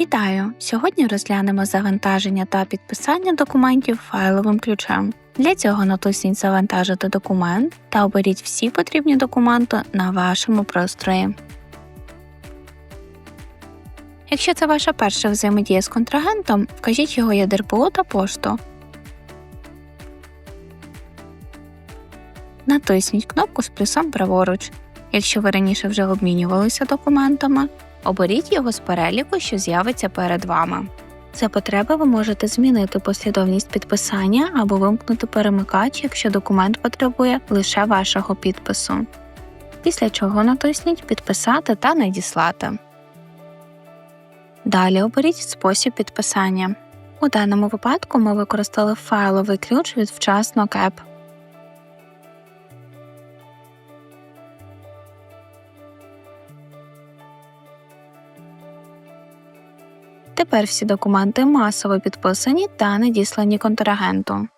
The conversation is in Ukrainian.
Вітаю! Сьогодні розглянемо завантаження та підписання документів файловим ключем. Для цього натисніть Завантажити документ та оберіть всі потрібні документи на вашому пристрої. Якщо це ваша перша взаємодія з контрагентом, вкажіть його ЄДРПО та пошту. Натисніть кнопку з плюсом праворуч. Якщо ви раніше вже обмінювалися документами, оберіть його з переліку, що з'явиться перед вами. За потреби ви можете змінити послідовність підписання або вимкнути перемикач, якщо документ потребує лише вашого підпису. Після чого натисніть Підписати та Надіслати. Далі оберіть спосіб підписання. У даному випадку ми використали файловий ключ від вчасно КЕП. Тепер всі документи масово підписані та надіслані контрагенту.